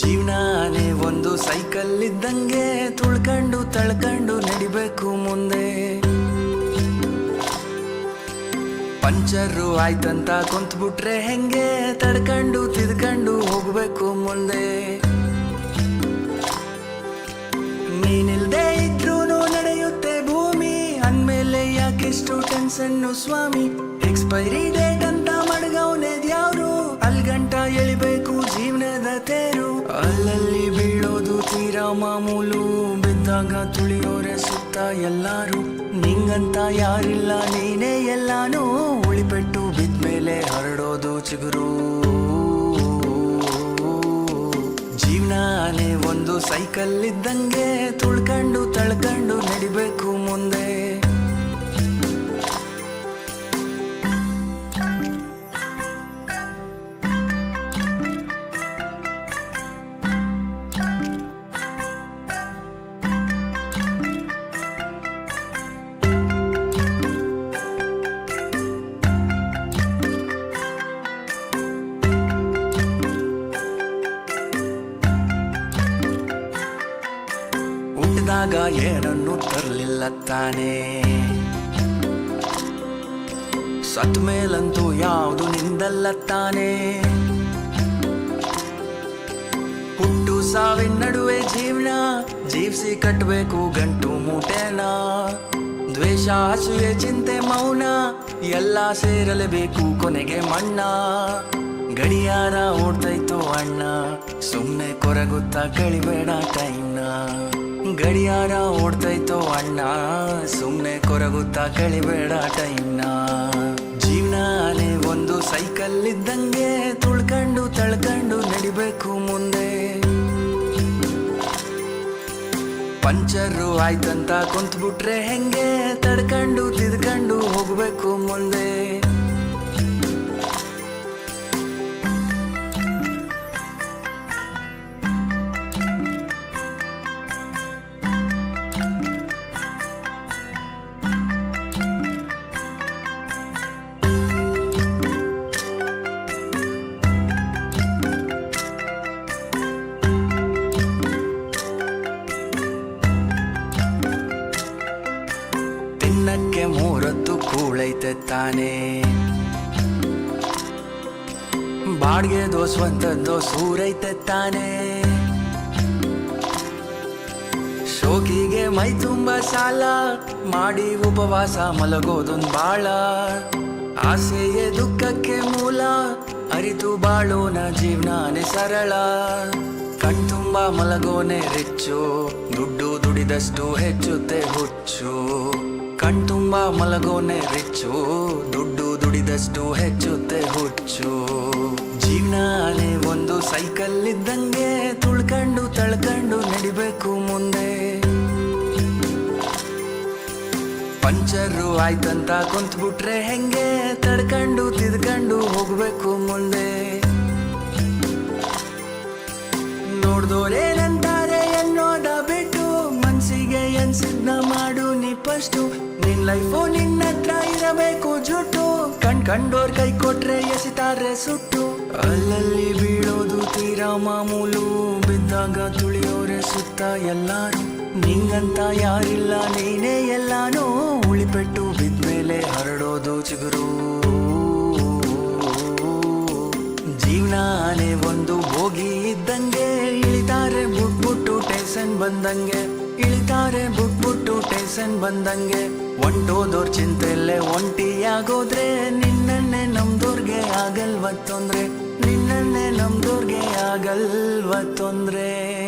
ಜೀವನಾನೇ ಒಂದು ಸೈಕಲ್ ಇದ್ದಂಗೆ ತುಳ್ಕೊಂಡು ತಳ್ಕೊಂಡು ನಡಿಬೇಕು ಮುಂದೆ. ಪಂಚರು ಆಯ್ತಂತ ಕುಂತ್ಬಿಟ್ರೆ ಹೆಂಗೆ? ತಡ್ಕೊಂಡು ತಿದ್ಕೊಂಡು ಹೋಗ್ಬೇಕು ಮುಂದೆ. ನೀನಿಲ್ದೇ ಇದ್ರೂ ನಡೆಯುತ್ತೆ ಭೂಮಿ, ಅಂದ್ಮೇಲೆ ಯಾಕೆಷ್ಟು ಟೆನ್ಷನ್ನು ಸ್ವಾಮಿ? ಎಕ್ಸ್ಪೈರಿ ಡೇಟ್ ಅಂತ ಮಡ್ಗವ್ನೆ ದ್ಯಾವ್ರು ಅಲ್ಗಂಟ ಎಳಿಬೇಕು ಜೀವನದ ತೇರು. ಅಲ್ಲಲ್ಲಿ ಬೀಳೋದು ತೀರಾ ಮಾಮೂಲು. ಬಿದ್ದಾಗ ತುಳಿಯೋರೆ ಸುತ್ತ ಎಲ್ಲಾರು. ನಿಂಗಂತ ಯಾರಿಲ್ಲ, ನೀನೇ ಎಲ್ಲಾನು. ಉಳಿಪೆಟ್ಟು ಬಿದ್ಮೇಲೆ ಹರಡೋದು ಚಿಗುರು. ಜೀವನಾನೇ ಒಂದು ಸೈಕಲ್ ಇದ್ದಂಗೆ. ತುಳ್ಕೊಂಡು, ತಳ್ಕೊಂಡು ನಡಿಬೇಕು ಮುಂದೆ. ಹುಟ್ಟಿದಾಗ ಏನನ್ನು ತರಲಿಲ್ಲ ತಾನೇ. ಸತ್ ಮೇಲಂತೂ ಯಾವುದು ನಿಂದಲ್ಲ ತಾನೇ. ಹುಟ್ಟು ಸಾವಿನ ನಡುವೆ ಜೀವನ, ಜೀವಿಸಿ ಕಟ್ಟಬೇಕು ಗಂಟು ಮೂಟೆನ. ದ್ವೇಷ ಹಸುವೆ ಚಿಂತೆ, ಮೌನ, ಎಲ್ಲ ಸೇರಲೇಬೇಕು ಕೊನೆಗೆ ಮಣ್ಣ. ಗಡಿಯಾರ ಓಡ್ತೈತು ಅಣ್ಣ ಸುಮ್ಮನೆ ಕೊರಗುತ್ತಾ ಕಳಿಬೇಡ ಟೈಮ್ನ ಗಡಿಯಾರ ಓಡ್ತೈತೋ ಅಣ್ಣ ಸುಮ್ಮನೆ ಕೊರಗುತ್ತಾ ಕಳಿಬೇಡ ಟೈಮ್ನ ಜೀವನಾನೇ ಒಂದು ಸೈಕಲ್ ಇದ್ದಂಗೆ ತುಳ್ಕೊಂಡು ತಳ್ಕೊಂಡು ನಡಿಬೇಕು ಮುಂದೆ. ಪಂಚರು ಆಯ್ತಂತ ಕುಂತ್ಬಿಟ್ರೆ ಹೆಂಗೆ ತಡ್ಕೊಂಡು ತಿದ್ಕೊಂಡು ಹೋಗ್ಬೇಕು ಮುಂದೆ. ತಿನ್ನಕ್ಕೆ ಮೂರತ್ತು ಕೂಳೈತೆ ತಾನೇ. ಬಾಡ್ಗೆ ದೋಸ್ವಂತದ್ದು ಸೂರೈತೆ ತಾನೇ. ಶೋಕಿಗೆ ಮೈ ತುಂಬ ಸಾಲ ಮಾಡಿ ಉಪವಾಸ ಮಲಗೋದೊಂದ್ ಬಾಳ. ಆಸೆಯೇ ದುಃಖಕ್ಕೆ ಮೂಲ, ಅರಿತು ಬಾಳೋನ ಜೀವನಾನೇ ಸರಳ. ಕಣ್ತುಂಬ ಮಲಗೋನೆ ರಿಚ್ಚು ದುಡ್ಡು ದುಡಿದಷ್ಟು ಹೆಚ್ಚುತ್ತೆ ಹುಚ್ಚು. ಕಣ್ತುಂಬ ಮಲಗೋನೆ ರೆಚ್ಚು, ದುಡ್ಡು ದುಡಿದಷ್ಟು ಹೆಚ್ಚುತ್ತೆ ಹುಚ್ಚು. ಜೀವನ ಒಂದು ಸೈಕಲ್ ಇದ್ದಂಗೆ ತುಳ್ಕಂಡು ತಳ್ಕಂಡು ನಡಿಬೇಕು ಮುಂದೆ. ಪಂಚರು ಆಯ್ತಂತ ಕುಂತ್ಬಿಟ್ರೆ ಹೆಂಗೆ ತಡ್ಕಂಡು ತಿದ್ಕಂಡು ಹೋಗ್ಬೇಕು ಮುಂದೆ. ಫಸ್ಟು ನಿನ್ ಲೈಫು ನಿನ್ನ ಹತ್ರ ಇರಬೇಕು ಜುಟ್ಟು. ಕಣ್ ಕಂಡೋರ್ ಕೈ ಕೊಟ್ರೆ ಎಸಿತಾರೆ ಸುಟ್ಟು. ಅಲ್ಲಲ್ಲಿ ಬೀಳೋದು ತೀರಾ ಮಾಮೂಲು. ಬಿದ್ದಾಗ ತುಳಿಯೋರೆ ಸುತ್ತ ಎಲ್ಲಾರು. ನಿಂಗಂತ ಯಾರಿಲ್ಲ, ನೀನೇ ಎಲ್ಲಾನು. ಉಳಿಪೆಟ್ಟು ಬಿದ್ಮೇಲೆ ಹರಡೋದು ಚಿಗುರು. ಜೀವನಾನೇ ಒಂದು ಹೋಗಿ ಇದ್ದಂಗೆ. ಇಳಿತಾರೆ ಬುಟ್ಬುಟ್ಟು ಟೇಸನ್ ಬಂದಂಗೆ. ಇಳಿತಾರೆ ಬುಟ್ಬುಟ್ಟು ಟೇಸನ್ ಬಂದಂಗೆ. ಒಂಟೋದೋರ್ ಚಿಂತೆಲ್ಲೇ ಒಂಟಿಯಾಗೋದ್ರೆ, ನಿನ್ನನ್ನೇ ನಮ್ದೋರ್ಗೆ ಆಗಲ್ವ ತೊಂದ್ರೆ? ನಿನ್ನನ್ನೇ ನಮ್ದೋರ್ಗೆ ಆಗಲ್ವ ತೊಂದ್ರೆ?